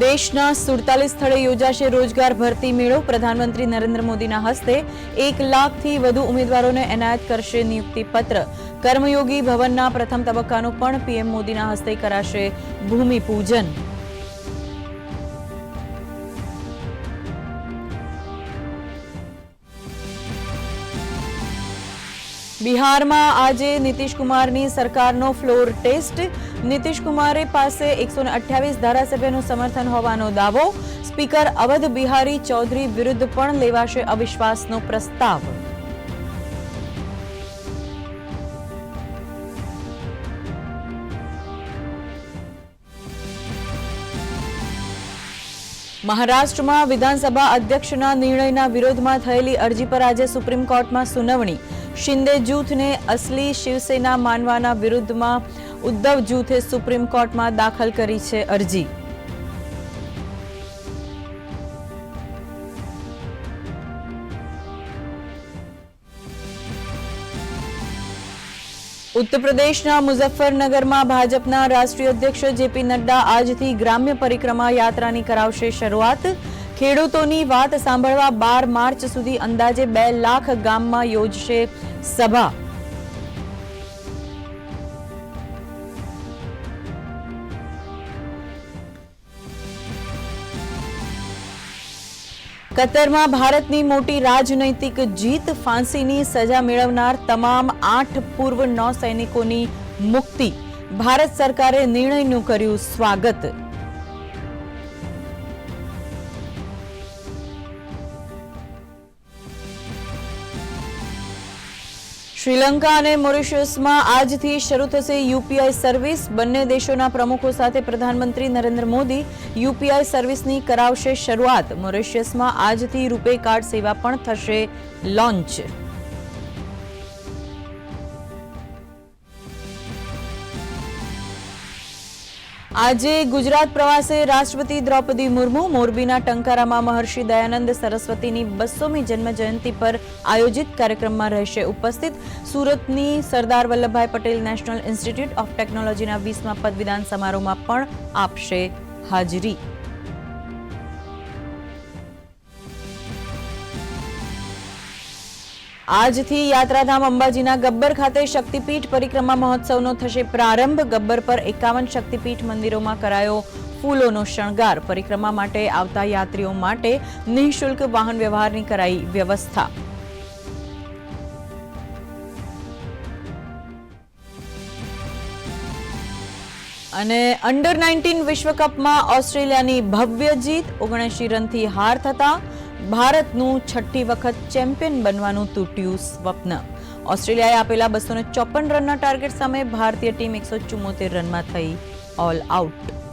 દેશના સુડતાલીસ સ્થળે યોજાશે રોજગાર ભરતી મેળો. પ્રધાનમંત્રી નરેન્દ્ર મોદીના હસ્તે એક લાખથી વધુ ઉમેદવારોને એનાયત કરશે નિયુક્તિ પત્ર કર્મયોગી ભવનના પ્રથમ તબક્કાનું પણ પીએમ મોદીના હસ્તે કરાશે ભૂમિપૂજન. બિહારમાં આજે નીતિશ કુમારની સરકારનો ફ્લોર ટેસ્ટ. નીતિશ કુમારે પાસે એકસો ધારાસભ્યનું સમર્થન હોવાનો દાવો. સ્પીકર અવધ બિહારી ચૌધરી વિરુદ્ધ પણ લેવાશે અવિશ્વાસનો પ્રસ્તાવ. મહારાષ્ટ્રમાં વિધાનસભા અધ્યક્ષના નિર્ણયના વિરોધમાં થયેલી અરજી પર આજે સુપ્રીમ કોર્ટમાં સુનાવણી. શિંદે જૂથને અસલી શિવસેના માનવાના વિરુદ્ધમાં ઉદ્ધવ જૂથે સુપ્રીમ કોર્ટમાં દાખલ કરી છે અરજી. ઉત્તર પ્રદેશના મુઝફ્ફરનગરમાં ભાજપના રાષ્ટ્રીય અધ્યક્ષ જેપી નડ્ડા આજથી ગ્રામ્ય પરિક્રમા યાત્રાની કરાવશે શરૂઆત. ખેડૂતોની વાત સાંભળવા બાર માર્ચ સુધી અંદાજે બે લાખ ગામમાં યોજશે સભા. કતરમાં ભારતની મોટી રાજનૈતિક જીત, ફાંસીની સજા મેળવનાર તમામ આઠ પૂર્વ નૌસૈનિકોની મુક્તિ. ભારત સરકારે નિર્ણયનું કર્યું સ્વાગત. શ્રીલંકા અને મોરિશિયસમાં આજથી શરૂ થશે યુપીઆઈ સર્વિસ. બંને દેશોના પ્રમુખો સાથે પ્રધાનમંત્રી નરેન્દ્ર મોદી યુપીઆઈ સર્વિસની કરાવશે શરૂઆત. મોરિશિયસમાં આજથી રૂપે કાર્ડ સેવા પણ થશે લોન્ચ. આજે ગુજરાત પ્રવાસે રાષ્ટ્રપતિ દ્રૌપદી મુર્મુ, મોરબીના ટંકારામાં મહર્ષિ દયાનંદ સરસ્વતીની બસોમી જન્મ જયંતિ પર આયોજિત કાર્યક્રમમાં રહેશે ઉપસ્થિત સુરતની Sardar Vallabhbhai Patel national institute of ટેકનોલોજીના વીસમા પદવીદાન સમારોહમાં પણ આપશે હાજરી. આજથી યાત્રાધામ અંબાજીના ગબ્બર ખાતે શક્તિપીઠ પરિક્રમા મહોત્સવનો થશે પ્રારંભ. ગબ્બર પર એકાવન શક્તિપીઠ મંદિરોમાં કરાયો ફૂલોનો શણગાર. પરિક્રમા માટે આવતા યાત્રીઓ માટે નિઃશુલ્ક વાહન વ્યવહારની કરાઈ વ્યવસ્થા. અને અંડર નાઇન્ટીન વિશ્વકપમાં ઓસ્ટ્રેલિયાની ભવ્ય જીત. ઓગણસી રનથી હાર થતા ભારતનું છઠ્ઠી વખત ચેમ્પિયન બનવાનું તૂટ્યું સ્વપ્ન. ઓસ્ટ્રેલિયાએ આપેલા બસો ચોપન રનના ટાર્ગેટ સામે ભારતીય ટીમ એકસો ચુમ્મોતેર રનમાં થઈ ઓલ આઉટ